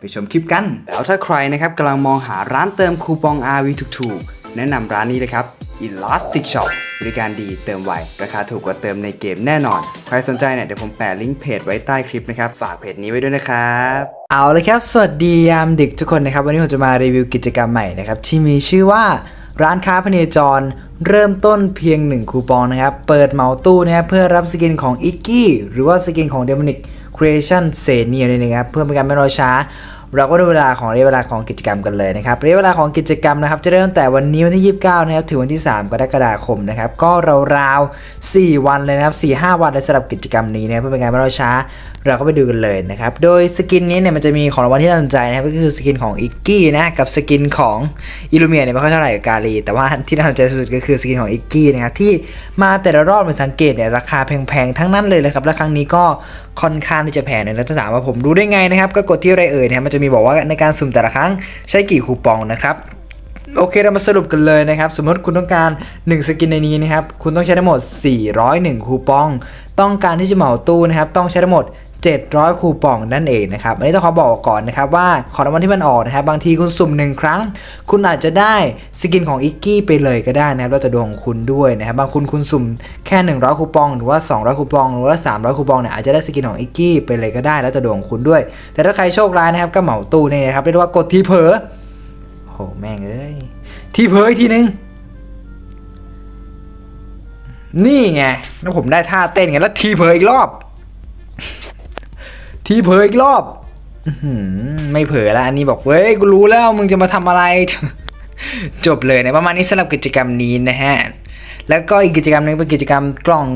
ไปชมคลิปกัน แล้วถ้าใครนะครับกำลังมองหาร้านเติมคูปอง RV ถูกๆ แนะนำร้านนี้เลยครับ Elastic Shop บริการดีเติมไว ราคาถูกกว่าเติมในเกมแน่นอน ใครสนใจเนี่ยเดี๋ยวผมแปะลิงก์เพจไว้ใต้คลิปนะครับ ฝากเพจนี้ไว้ด้วยนะครับเอาเลยครับ สวัสดียามดึกทุกคนนะครับ วันนี้ผมจะมารีวิวกิจกรรมใหม่นะครับที่มีชื่อว่าร้านค้าพเนจร เริ่มต้นเพียง 1 คูปองนะครับ เปิดเหมาตู้นะครับเพื่อรับสกินของอิกกี้หรือว่าสกินของเดมอนิก creation เซเนียนี่นะครับเพื่อเป็นการไม่รอช้า เราก็ดูเวลาของระยะเวลาของกิจกรรมกันเลยนะครับระยะเวลาของกิจกรรมนะครับจะเริ่มตั้งแต่วันนี้วันที่ 29นะครับถึงวันที่ 3 กรกฎาคมนะครับก็ราวๆ4วันเลยนะครับ4-5 วันเลยสำหรับกิจกรรมนี้นะเพื่อเป็นการไม่รอช้าเราก็ไปดูกันเลยนะครับ โดยสกินนี้เนี่ยมันจะมีของรางวัลที่น่าสนใจนะครับ ก็คือสกินของอิกกี้นะ กับสกินของอิลูเมียเนี่ยไม่ค่อยเท่าไหร่กับกาลี แต่ว่าที่น่าสนใจสุดก็คือสกินของอิกกี้นะครับที่มาแต่ละรอบมือนสังเกตเนี่ยราคาแพงๆ ทั้งนั้นเลยนะครับ และครั้งนี้ก็ค่อนข้างที่จะแพงเลยแล้วถ้าถามว่าผมรู้ได้ไงนะครับ ก็กดที่ไรเอ่ยนะครับมันจะมีบอกว่าในการสุ่มแต่ละครั้งใช้กี่คูปองนะครับโอเคเรามาสรุปกันเลยนะครับ สมมติคุณต้องการ 1 สกินในนี้นะครับ คุณต้องใช้ทั้งหมด 401 คูปอง ต้องการที่จะเหมาตู้นะครับ ต้องใช้ทั้งหมด 700 คูปองนั่นเองนะครับ อันนี้ต้องขอบอกก่อนนะครับว่าของรางวัลที่มันออกนะครับ บางทีคุณสุ่มหนึ่งครั้ง คุณอาจจะได้สกินของอิกกี้ไปเลยก็ได้นะครับแล้วแต่ดวงของคุณด้วยนะครับ บางคุณคุณสุ่มแค่ 100 คูปอง หรือว่า 200 คูปอง หรือว่า 300 คูปองเนี่ยอาจจะได้สกินของอิกกี้ไปเลยก็ได้ แล้วแต่ดวงของคุณด้วย แต่ถ้าใครโชคร้ายนะครับก็เหมาตู้นี่นะครับเรียกว่ากดทีเผลอโหแม่งเอ้ยทีเผยอีกทีนึงนี่ไงแล้วผมได้ท่าเต้นไงแล้วทีเผยอีกรอบ ทีเผยอีกรอบไม่เผยแล้วอันนี้บอกเว้ยกูรู้แล้วมึงจะมาทำอะไร จบเลยนะประมาณนี้สำหรับกิจกรรมนี้นะฮะแล้วก็อีกกิจกรรมหนึงเป็นกิจกรรมกล่อง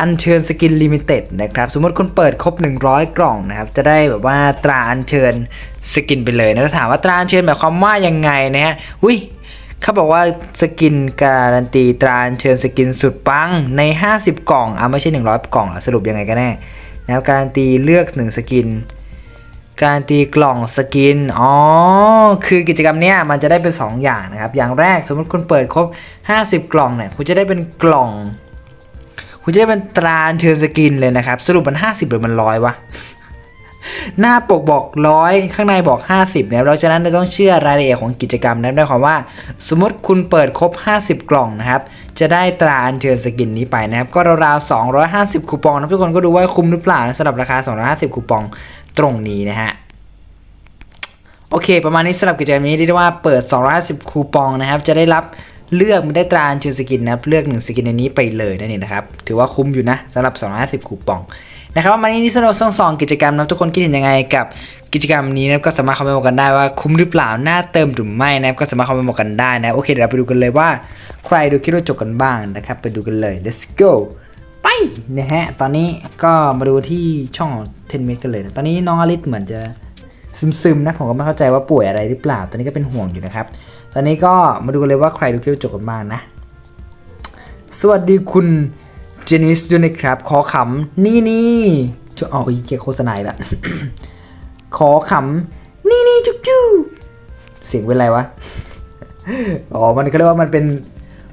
อัญเชิญสกินลิมิเต็ดนะครับ สมมติคุณเปิดครบ 100 กล่องนะครับ จะได้แบบว่าตราอัญเชิญสกินไปเลยนะถ้าถามว่าตราอัญเชิญหมายความว่ายังไงนะฮะอุ้ยเขาบอกว่าสกินการันตีตราอัญเชิญสกินสุดปังใน 50 กล่องอะไม่ใช่ 100 กล่องอะสรุปยังไงกันแน่ นะครับการตีเลือก1สกิน การตีกล่องสกิน อ๋อ คือกิจกรรมเนี้ยมันจะได้เป็น 2 อย่างนะครับ อย่างแรกสมมติคุณเปิดครบ 50 กล่องเนี่ยคุณจะได้เป็นกล่อง คุณจะได้เป็นตราเชิญสกินเลยนะครับ สรุปมัน 50 หรือมันร้อยวะ หน้าปกบอกร้อยข้างในบอก 50นะครับเราฉะนั้นเราต้องเชื่อรายละเอียดของกิจกรรมนั้นได้ความว่า สมมติคุณเปิดครบ 50 กล่องนะครับ จะได้ตราอัญเชิญสกินนี้ไปนะครับ ก็ราวๆ250 คูปองนะทุกคนก็ดูว่าคุ้มหรือเปล่านะสำหรับราคา 250 คูปองตรงนี้นะฮะโอเค ประมาณนี้สำหรับกิจกรรมนี้เรียกได้ว่าเปิด 250 คูปองนะครับ จะได้รับ เลือกไม่ได้ตราอัญเชิญสกินนะครับเลือกหนึ่งสกินในนี้ไปเลยนั่นเองนะครับถือว่าคุ้มอยู่นะสำหรับ 250 คูปองนะครับประมาณนี้สำหรับทั้งสองกิจกรรมนะทุกคนคิดเห็นยังไงกับกิจกรรมนี้นะก็สามารถคอมเมนต์บอกกันได้ว่าคุ้มหรือเปล่าน่าเติมหรือไม่นะก็สามารถคอมเมนต์บอกกันได้นะโอเคเดี๋ยวเราไปดูกันเลยว่า ใครดูคลิปเราจบกันบ้างนะครับไปดูกันเลย let's go ไปนะฮะตอนนี้ก็มาดูที่ช่องเทนเมกันเลยนะตอนนี้น้องอลิสเหมือนจะซึมๆนะผมก็ไม่เข้าใจว่าป่วยอะไรหรือเปล่า ตอนนี้ก็เป็นห่วงอยู่นะครับ ตอนนี้ก็มาดูกันเลยว่าใครดูคลิปจบกันบ้างนะ สวัสดีคุณเจนิสด้วยนะครับ ขอขำนี่นี่จะเอาอีเกียโฆษณาละขอขำนี่นี่จุ๊จุ๊เสียงเป็นไรวะ อ๋อ มันก็เรียกว่ามันเป็น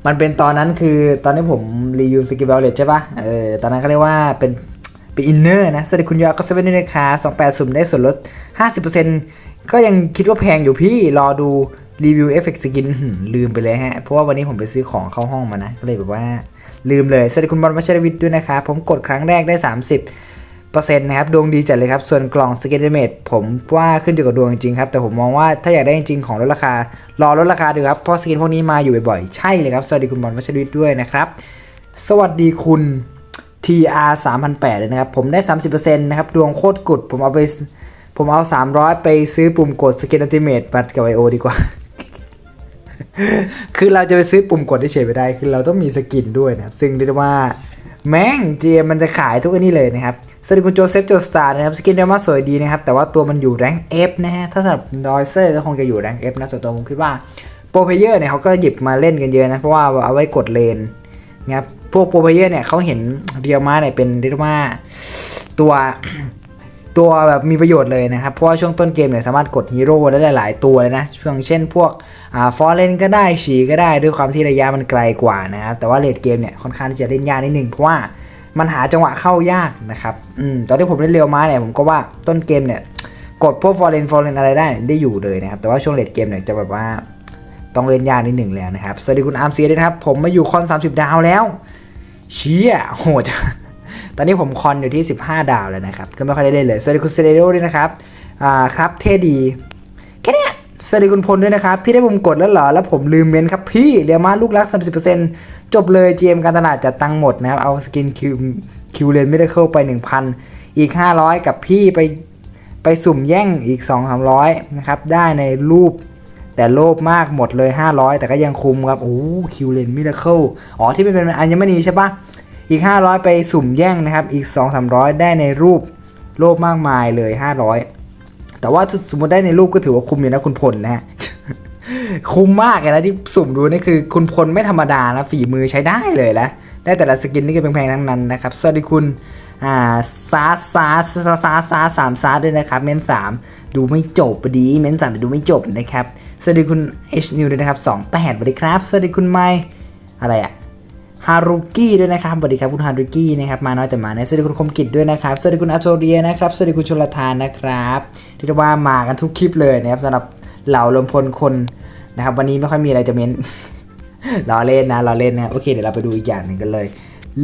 มันเป็นตอนนั้นคือตอนที่ผมรีวิวสกิลเบลเลตใช่ปะเออตอนนั้นเขาเรียกว่าเป็นเป็นอินเนอร์นะสวัสดีคุณยอก็เซเว่นด้วยนะครับสองแปดสุ่มได้ส่วนลด 50%ก็ยังคิดว่าแพงอยู่พี่รอดู รีวิวเอฟเฟกต์สกินลืมไปเลยฮะ เพราะว่าวันนี้ผมไปซื้อของเข้าห้องมานะ ก็เลยแบบว่าลืมเลยสวัสดีคุณบอลมัชรวิทย์ด้วยนะครับผมกดครั้งแรกได้ 30เปอร์เซ็นต์นะครับ ดวงดีจัดเลยครับ ส่วนกล่องสเกตเมดผมว่าขึ้นอยู่กับดวงจริงครับ แต่ผมมองว่าถ้าอยากได้จริงของลดราคา รอลดราคาดูครับ เพราะสกินพวกนี้มาอยู่บ่อยๆ ใช่เลยครับ สวัสดีคุณบอลมัชรวิทย์ด้วยนะครับ สวัสดีคุณ TR 3008เลยนะครับ ผมได้ 30%นะครับ ดวงโคตรกุด ผมเอาไป ผมเอา 300 ไปซื้อปุ่มกดสกินอัลติเมทบัตกับไอโอดีกว่า คือเราจะไปซื้อปุ่มกดเฉยไม่ได้ คือเราต้องมีสกินด้วยนะครับ ซึ่งเรียกได้ว่าแม่งเจมันจะขายทุกอันนี้เลยนะครับสวัสดีคุณโจเซฟโจสตาร์นะครับ สกินเดลมาสวยดีนะครับ แต่ว่าตัวมันอยู่แรงเอฟนะฮะ ถ้าสำหรับดอยเซอร์ก็คงจะอยู่แรงเอฟนะส่วนตัวผมคิดว่าโปรเพเยอร์เนี่ยเขาก็หยิบมาเล่นกันเยอะนะ เพราะว่าเอาไว้กดเลนนะครับ พวกโปรเพเยอร์เนี่ยเขาเห็นเรียวมาเนี่ยเป็นเรียกว่าตัว ตัวแบบมีประโยชน์เลยนะครับ เพราะว่าช่วงต้นเกมเนี่ยสามารถกดฮีโร่ได้หลายตัวเลยนะช่วงเช่นพวกอ่าฟอร์เรนก็ได้ฉีก็ได้ด้วยความที่ระยะมันไกลกว่านะครับแต่ว่าเลดเกมเนี่ยค่อนข้างที่จะเล่นยากนิดนึงเพราะว่ามันหาจังหวะเข้ายากนะครับอืมตอนที่ผมเล่นเร็วมาเนี่ยผมก็ว่าต้นเกมเนี่ยกดพวกฟอร์เรนฟอร์เรนอะไรได้ได้อยู่เลยนะครับแต่ว่าช่วงเลดเกมเนี่ยจะแบบว่าต้องเล่นยากนิดหนึ่งแล้วนะครับสวัสดีคุณอาร์มเซียด้วยครับผมมาอยู่คอน30 ดาวแล้วเชี่ยโหด ตอนนี้ผมคอนอยู่ที่ 15 ดาวแล้วนะครับ ก็ไม่ค่อยได้เล่นเลยสวัสดีคุณเซเดโดด้วยนะครับ อ่าครับเท่ดี แค่นี้สวัสดีคุณพลด้วยนะครับ พี่ได้ผมกดแล้วเหรอ แล้วผมลืมเมนครับพี่เรียมาลูกรัก 30%จบเลย GM การตลาดจัดตังหมดนะครับ เอาสกินคิวคิวเลนไม่ได้เข้าไป 1,000 อีก 500 กับพี่ไปไปสุ่มแย่งอีก 2-300 นะครับ ได้ในรูปแต่โลภมากหมดเลย 500 แต่ก็ยังคุมครับ โอ้คิวเลนมิราเคิลอ๋อ ที่เป็นอัญมณีใช่ปะ อีก 500 ไปสุ่มแย่งนะครับ อีก 2-300 ได้ในรูปโลภมากมายเลย 500 แต่ว่าถ้าสมมติได้ในรูปก็ถือว่าคุ้มอยู่นะคุณพลนะฮะ คุ้มมากเลยนะที่สุ่มดูนี่คือคุณพลไม่ธรรมดานะฝีมือใช้ได้เลยนะ ได้แต่ละสกินนี่คือแพงๆทั้งนั้นนะครับ สวัสดีคุณอ่าซาซาซาซาซาสามซาด้วยนะครับเมนสามดูไม่จบพอดีเมนสามดูไม่จบนะครับ สวัสดีคุณ H New ด้วยนะครับ2 8สวัสดีครับ สวัสดีคุณไมอะไรอะ ฮารุกี้ด้วยนะครับสวัสดีครับคุณฮารุกี้นะครับมาน้อยแต่มานสวัสดีคุณคมกิจด้วยนะครับสวัสดีคุณอาโชเรียนะครับสวัสดีคุณชลทานนะครับเรียกว่ามากันทุกคลิปเลยนะครับสำหรับเหล่าลมพลคนนะครับ วันนี้ไม่ค่อยมีอะไรจะเม้นล้อเล่นนะล้อเล่นนะโอเคเดี๋ยวเราไปดูอีกอย่างหนึ่งกันเลย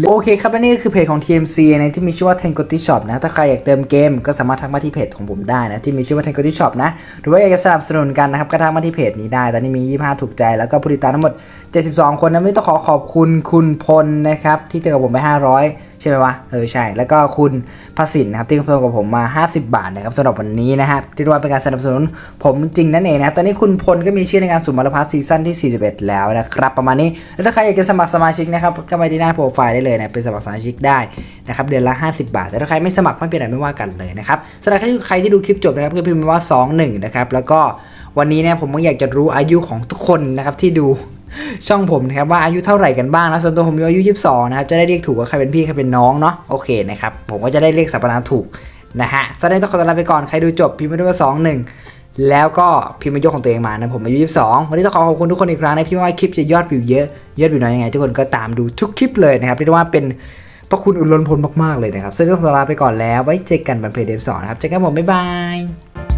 โอเคครับและนี่ก็คือเพจของ TMC นะที่มีชื่อว่า Tengoti Shop นะ ถ้าใครอยากเติมเกมก็สามารถทักมาที่เพจของผมได้นะ ที่มีชื่อว่า Tengoti Shop นะ หรือว่าอยากจะสนับสนุนกันนะครับ ก็ทักมาที่เพจนี้ได้ ตอนนี้มี 25 ถูกใจ แล้วก็ผู้ติดตามทั้งหมด 72 คนนะไม่ต้องขอขอบคุณคุณพลนะครับที่เติมกับผมไป 500 ช่ไหมวะ เออใช่ แล้วก็คุณพสินนะครับที่เพิ่มกับผมมา 50 บาทนะครับสำหรับวันนี้นะครับที่ว่าเป็นการสนับสนุนผมจริงนั่นเองนะครับ ตอนนี้คุณพลก็มีชื่อในการสุ่มมารพัสซีซั่นที่ 41 แล้วนะครับ ประมาณนี้ แล้วถ้าใครอยากจะสมัครสมาชิกนะครับก็ไปที่หน้าโปรไฟล์ได้เลยนะเป็นสมัครสมาชิกได้นะครับเดือนละ 50 บาท แต่ถ้าใครไม่สมัครไม่เป็นไรไม่ว่ากันเลยนะครับสำหรับใครที่ใครที่ดูคลิปจบนะครับก็พิมพ์มาว่า 21 นะครับแล้วก็วันนี้เนี่ยผมก็อยากจะรู้อายุของทุกคนนะครับที่ดู ช่องผมนะครับว่าอายุเท่าไหร่กันบ้างนะส่วนตัวผมอายุ 22 นะครับ จะได้เรียกถูกว่าใครเป็นพี่ใครเป็นน้องเนาะโอเคนะครับ ผมก็จะได้เรียกสรรพนามถูกนะฮะสวัสดีต้องขอตัวลาไปก่อนใครดูจบพิมพ์มาด้วยว่า2 1แล้วก็พิมพ์มายกของตัวเองมานะผมอายุ 22 วันนี้ต้องขอขอบคุณทุกคนอีกครั้งนะพี่ว่าคลิปจะยอดวิวเยอะยอดวิวน้อยยังไง ทุกคนก็ตามดูทุกคลิปเลยนะครับเรียกว่าเป็นพระคุณอุดล้นพ้นมากๆเลยนะครับสวัสดีต้องขอตัวลาไปก่อนแล้วไว้เจอกันบนเพจเดฟสอนนะครับเจอกันผมบ๊ายบาย